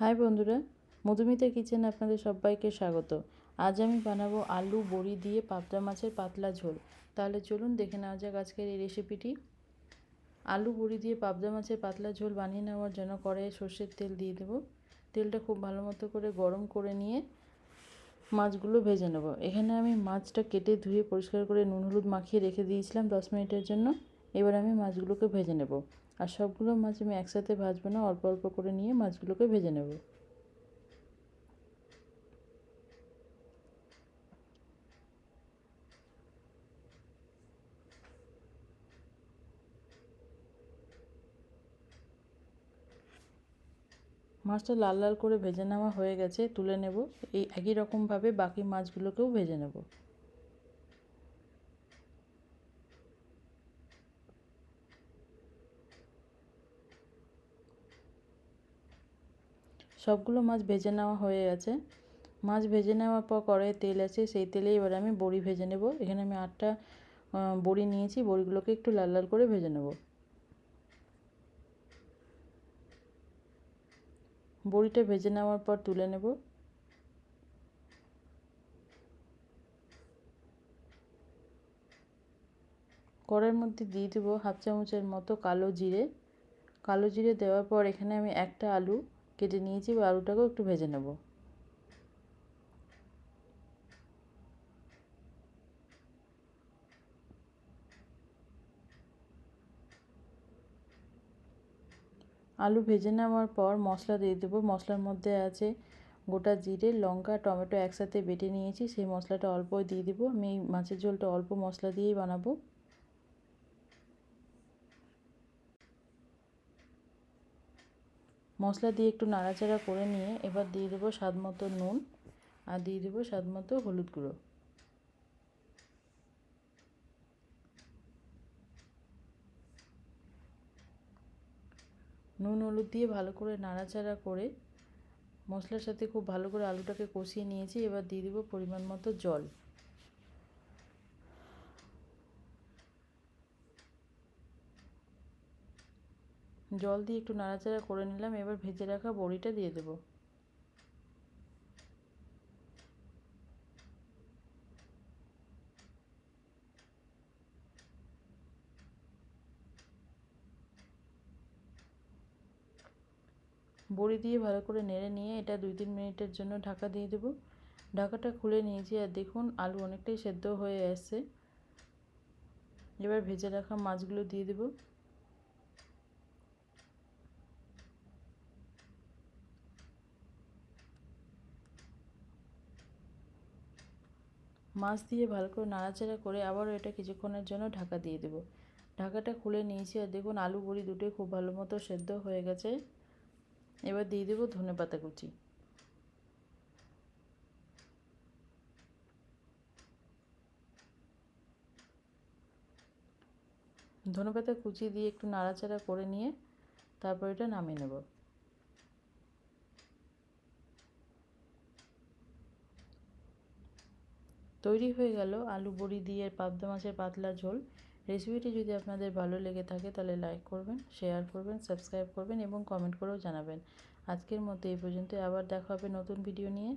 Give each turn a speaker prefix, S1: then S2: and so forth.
S1: High বন্ধুরা, Madhumita kitchen আপনাদের সবাইকে স্বাগত। আজ আমি বানাবো আলু বড়ি দিয়ে পাবদা মাছের পাতলা ঝোল। তাহলে চলুন দেখে নেওয়া যাক আজকের এই রেসিপিটি আলু বড়ি দিয়ে পাবদা মাছের পাতলা ঝোল বানিয়ে নেওয়ার জন্য কড়াইয়ে সর্ষের তেল দিয়ে দেবো। তেলটা খুব ভালো মতো করে গরম করে নিয়ে মাছগুলো ভেজে নেব। এখানে আমি মাছটা কেটে ধুয়ে পরিষ্কার করে নুন, হলুদ মাখিয়ে রেখে দিয়েছিলাম দশ মিনিটের জন্য। এবার আমি মাছগুলোকে ভেজে নেব। আর সবগুলো মাছ আমি একসাথে ভাজবো না, অল্প অল্প করে নিয়ে মাছগুলোকে ভেজে নেব। মাছটা লাল লাল করে ভেজে নেওয়া হয়ে গেছে, তুলে নেব। এই একই রকমভাবে বাকি মাছগুলোকেও ভেজে নেব। সবগুলো মাছ ভেজে নেওয়া হয়ে গেছে। মাছ ভেজে নেওয়ার পর কড়াইয়ে তেল আছে, সেই তেলে এবার আমি বড়ি ভেজে নেব। এখানে আমি আটটা বড়ি নিয়েছি, বড়িগুলোকে একটু লাল লাল করে ভেজে নেব। বড়িটা ভেজে নেওয়ার পর তুলে নেব। কড়াইয়ের মধ্যে দিয়ে দেবো হাফ চামচের মতো কালো জিরে। কালো জিরে দেওয়ার পর এখানে আমি একটা আলু কেটে নিয়েছি বা আলুটাকেও একটু ভেজে নেব। আলু ভেজে নেওয়ার পর মশলা দিয়ে দেবো। মশলার মধ্যে আছে গোটা জিরে, লঙ্কা, টমেটো একসাথে বেটে নিয়েছি। সেই মশলাটা অল্প দিয়ে দেবো। আমি মাছের ঝোলটা অল্প মশলা দিয়েই বানাবো। মশলা দিয়ে একটু নাড়াচাড়া করে নিয়ে এবার দিয়ে দেবো স্বাদ মতো নুন আর দিয়ে দেবো স্বাদ মতো হলুদ গুঁড়ো। নুন হলুদ দিয়ে ভালো করে নাড়াচাড়া করে মশলার সাথে খুব ভালো করে আলুটাকে কষিয়ে নিয়েছি, এবার দিয়ে দেবো পরিমাণ মতো জল। জল দিয়ে একটু নাড়াচাড়া করে নিলাম, এবার ভেজে রাখা বড়িটা দিয়ে দেবো। বড়ি দিয়ে ভালো করে নেড়ে নিয়ে এটা দুই তিন মিনিটের জন্য ঢাকা দিয়ে দেবো। ঢাকাটা খুলে নিয়েছি, আর দেখুন আলু অনেকটাই সেদ্ধ হয়ে আসছে। এবার ভেজে রাখা মাছগুলো দিয়ে দেবো। মাছ দিয়ে ভালো করে নাড়াচাড়া করে আবারও এটা কিছুক্ষণের জন্য ঢাকা দিয়ে দেবো। ঢাকাটা খুলে নিয়েছি আর দেখুন আলু বড়ি দুটোই খুব ভালো মতো সেদ্ধ হয়ে গেছে। এবার দিয়ে দেবো ধনে পাতা কুচি। ধনে পাতা কুচি দিয়ে একটু নাড়াচাড়া করে নিয়ে তারপর এটা নামিয়ে নেব। তৈরি হয়ে গেল আলু বড়ি দিয়ে পাবদ মাছের পাতলা ঝোল। রেসিপিটি যদি আপনাদের ভালো লেগে থাকে তাহলে লাইক করবেন শেয়ার করবেন সাবস্ক্রাইব করবেন এবং কমেন্ট করেও জানাবেন। আজকের মতো এই পর্যন্ত আবার দেখা হবে নতুন ভিডিও নিয়ে।